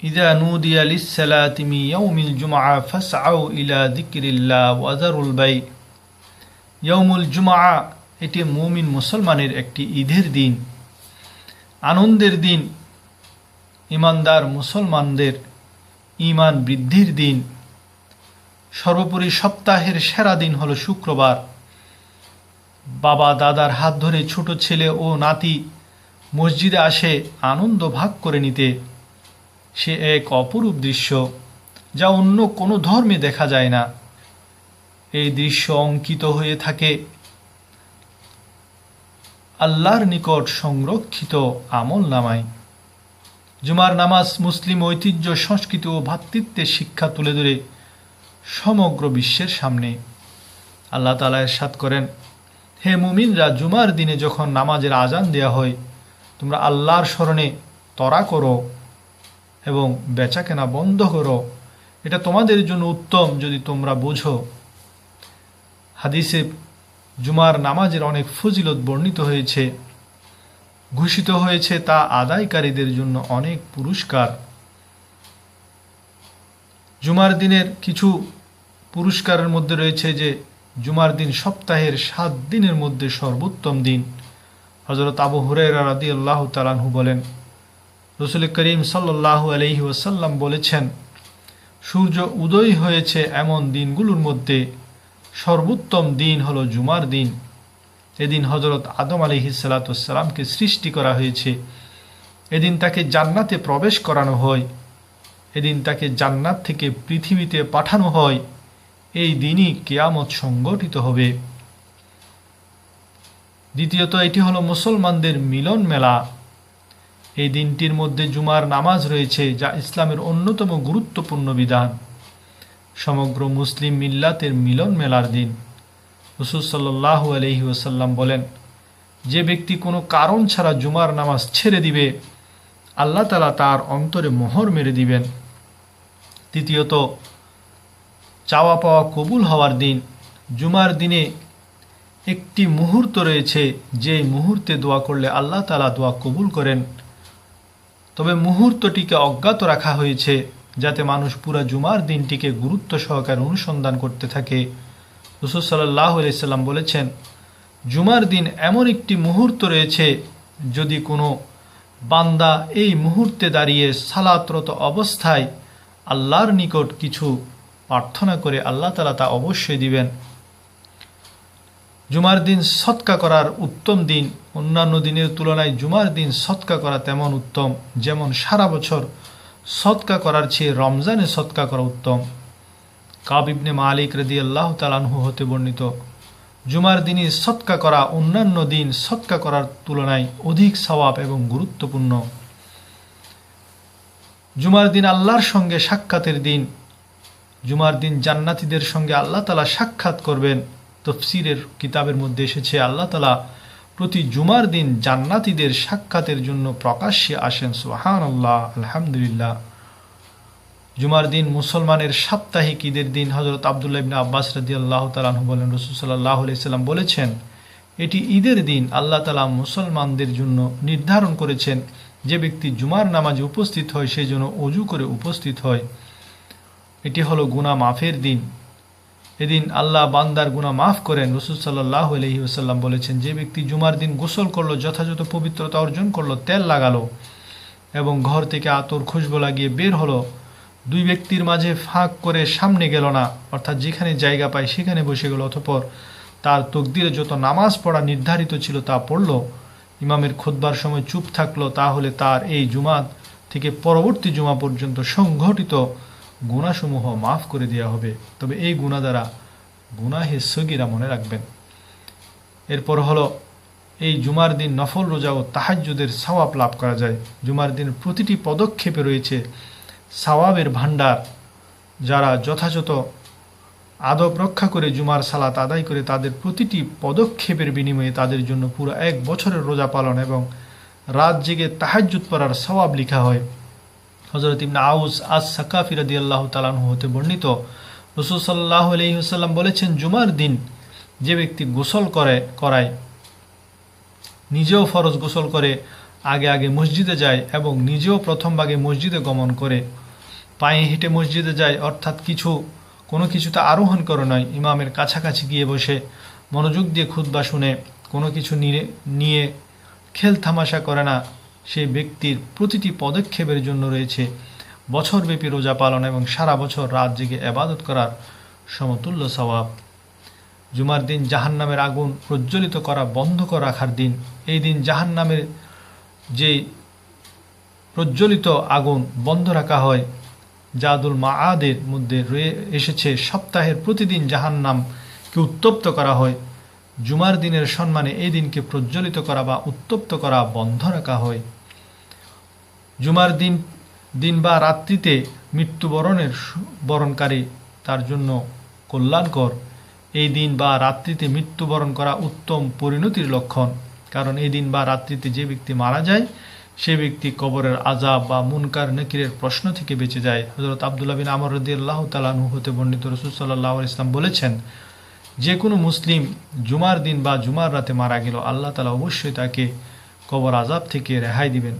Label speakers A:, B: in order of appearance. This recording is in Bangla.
A: إذا نودي للصلاة من يوم الجمعة فاسعوا إلى ذكر الله وذروا البيع ইয়মুল জুমা এটি মুমিন মুসলমানের একটি ঈদের দিন আনন্দের দিন ইমানদার মুসলমানদের ইমান বৃদ্ধির দিন সর্বোপরি সপ্তাহের সেরা দিন হলো শুক্রবার বাবা দাদার হাত ধরে ছোট ছেলে ও নাতি মসজিদে আসে আনন্দ ভাগ করে নিতে সে এক অপরূপ দৃশ্য যা অন্য কোনো ধর্মে দেখা যায় না। এই দৃশ্য অঙ্কিত হয়ে থাকে আল্লাহর নিকট সংরক্ষিত আমল নামায়। জুমার নামাজ মুসলিম ঐতিহ্য, সংস্কৃতি ও ভ্রাতৃত্বের শিক্ষা তুলে ধরে সমগ্র বিশ্বের সামনে। আল্লাহ তালা এরশাদ করেন, হে মুমিনরা, জুমার দিনে যখন নামাজের আজান দেয়া হয়, তোমরা আল্লাহর স্মরণে তরা করো। এবং বেচাকেনা বন্ধ করো। এটা তোমাদের জন্য উত্তম যদি তোমরা বোঝো। হাদিসে জুমার নামাজের অনেক ফজিলত বর্ণিত হয়েছে। ঘোষিত হয়েছে তা আদায়কারীদের জন্য অনেক পুরস্কার। জুমার দিনের কিছু পুরস্কারের মধ্যে রয়েছে যে, জুমার দিন সপ্তাহের সাত দিনের মধ্যে সর্বোত্তম দিন। হজরত আবু হুরেরা রাদি আল্লাহ তালানহু বলেন রসুল করিম সাল্লাহ আলহি ওসাল্লাম বলেছেন, সূর্য উদয় হয়েছে এমন দিনগুলোর মধ্যে। সর্বোত্তম দিন হলো জুমার দিন। এদিন হজরত আদম আলী সালাতামকে সৃষ্টি করা হয়েছে। এদিন তাকে জান্নাতে প্রবেশ করানো হয়। এদিন তাকে জান্নাত থেকে পৃথিবীতে পাঠানো হয়। এই দিনই কেয়ামত সংগঠিত হবে। দ্বিতীয়ত, এটি হলো মুসলমানদের মিলন মেলা। এই দিনটির মধ্যে জুমার নামাজ রয়েছে, যা ইসলামের অন্যতম গুরুত্বপূর্ণ বিধান। সমগ্র মুসলিম মিল্লাতের মিলন মেলার দিন। রসুল সাল্লাহ আলহি ওসাল্লাম বলেন, যে ব্যক্তি কোনো কারণ ছাড়া জুমার নামাজ ছেড়ে দিবে, আল্লাহ তালা তার অন্তরে মোহর মেরে দিবেন। তৃতীয়ত চাওয়া পাওয়া কবুল হওয়ার দিন। জুমার দিনে একটি মুহূর্ত রয়েছে, যে মুহূর্তে দোয়া করলে আল্লাহ তালা দোয়া কবুল করেন। তবে মুহূর্তটিকে অজ্ঞাত রাখা হয়েছে যাতে মানুষ পুরা জুমার দিনটিকে গুরুত্ব সহকারে অনুসন্ধান করতে থাকে। রসুল সাল্লাহ আলাইসাল্লাম বলেছেন, জুমার দিন এমন একটি মুহূর্ত রয়েছে যদি কোনো বান্দা এই মুহূর্তে দাঁড়িয়ে সালাতরত অবস্থায় আল্লাহর নিকট কিছু প্রার্থনা করে, আল্লাহ তালা তা অবশ্যই দিবেন। জুমার দিন সৎকা করার উত্তম দিন। অন্যান্য দিনের তুলনায় জুমার দিন সৎকা করা তেমন উত্তম। যেমন সারা বছর সৎকা করার চেয়ে রমজানে সৎকা করা উত্তম। কাবিবনে মালিক রেদি আল্লাহ তালানহু হতে বর্ণিত, জুমার দিনই সৎকা করা অন্যান্য দিন সৎকা করার তুলনায় অধিক সওয়াব এবং গুরুত্বপূর্ণ। জুমার দিন আল্লাহর সঙ্গে সাক্ষাতের দিন। জুমার দিন জান্নাতিদের সঙ্গে আল্লাহ তালা সাক্ষাৎ করবেন। তফসিরের কিতাবের মধ্যে এসেছে, আল্লাহ তালা প্রতি জুমার দিন জান্নাতিদের সাক্ষাতের জন্য প্রকাশ্যে আসেন সোহান আল্লাহ আলহামদুলিল্লাহ। জুমার দিন মুসলমানের সাপ্তাহিক ঈদের দিন হজরত আবদুল্লাহ ইবিন আব্বাস রদি আল্লাহ তালাহ বলেন, রসুল সাল্লাহ সাল্লাম বলেছেন, এটি ঈদের দিন আল্লাহ তালা মুসলমানদের জন্য নির্ধারণ করেছেন, যে ব্যক্তি জুমার নামাজে উপস্থিত হয় সেই জন্য অজু করে উপস্থিত হয়। এটি হলো গুনা মাফের দিন। এদিন আল্লাহ বান্দার গুণা মাফ করেন। রসুল সাল্লাহ আলহি বলেছেন, যে ব্যক্তি জুমার দিন গোসল করল, যথাযথ পবিত্রতা অর্জন করল, তেল লাগালো এবং ঘর থেকে আতর, খুশবো লাগিয়ে বের হলো, দুই ব্যক্তির মাঝে ফাঁক করে সামনে গেল না, অর্থাৎ যেখানে জায়গা পায় সেখানে বসে গেল, অতপর তার তকদিরে যত নামাজ পড়া নির্ধারিত ছিল তা পড়ল, ইমামের খোদবার সময় চুপ থাকল, তাহলে তার এই জুমাত থেকে পরবর্তী জুমা পর্যন্ত সংঘটিত গুণাসমূহ মাফ করে দেওয়া হবে। তবে এই গুণা দ্বারা গুনাহে সগিরা মনে রাখবেন। এরপর হলো, এই জুমার দিন নফল রোজা ও তাহাজ্যদের সওয়াব লাভ করা যায়। জুমার দিন প্রতিটি পদক্ষেপে রয়েছে সওয়াবের ভাণ্ডার। যারা যথাযথ আদব রক্ষা করে জুমার সালাত আদায় করে তাদের প্রতিটি পদক্ষেপের বিনিময়ে তাদের জন্য পুরো এক বছরের রোজা পালন এবং রাত জেগে তাহাজ্জুদ পড়ার সওয়াব লিখা হয়। হজরত ইবনা আউস আজ সাকাফি রদি আল্লাহ তালাহু হতে বর্ণিত, রসুল সাল্লাহ আলহিহাল্লাম বলেছেন, জুমার দিন যে ব্যক্তি গোসল করে, করায়, নিজেও ফরজ গোসল করে, আগে আগে মসজিদে যায় এবং নিজেও প্রথম ভাগে মসজিদে গমন করে, পায়ে হেঁটে মসজিদে যায়, অর্থাৎ কিছু, কোনো কিছুতে আরোহণ করে নয়, ইমামের কাছাকাছি গিয়ে বসে, মনোযোগ দিয়ে খুতবা শুনে, কোনো কিছু নিয়ে নিয়ে খেল থামাশা করে না সেই ব্যক্তির প্রতিটি পদক্ষেপের জন্য রয়েছে বছরব্যাপী রোজা পালন এবং সারা বছর রাত জেগে এবাদত করার সমতুল্য স্বভাব। জুমার দিন জাহান্নামের আগুন প্রজ্বলিত করা বন্ধ করে রাখার দিন। এই দিন জাহান্নামের যে প্রজ্বলিত আগুন বন্ধ রাখা হয়, জাদুল মাআদের মধ্যে রয়ে এসেছে সপ্তাহের প্রতিদিন জাহান্নামকে উত্তপ্ত করা হয়। জুমার দিনের সম্মানে এই দিনকে প্রজ্বলিত করা বা উত্তপ্ত করা বন্ধ রাখা হয়। জুমার দিন দিন বা রাত্রিতে মৃত্যুবরণের বরণকারী তার জন্য কল্যাণকর। এই দিন বা রাত্রিতে মৃত্যুবরণ করা উত্তম পরিণতির লক্ষণ। কারণ এই দিন বা রাত্রিতে যে ব্যক্তি মারা যায়, সে ব্যক্তি কবরের আজাব বা মুনকার, নকিরের প্রশ্ন থেকে বেঁচে যায়। হজরত আবদুল্লাহ বিন আমর রদি আল্লাহ তালাহু হতে বর্ণিত রসুল সাল্লাহ ইসলাম বলেছেন যে কোনো মুসলিম জুমার দিন বা জুমার রাতে মারা গেল আল্লাহ তালা অবশ্যই তাকে কবর আজাব থেকে রেহাই দিবেন।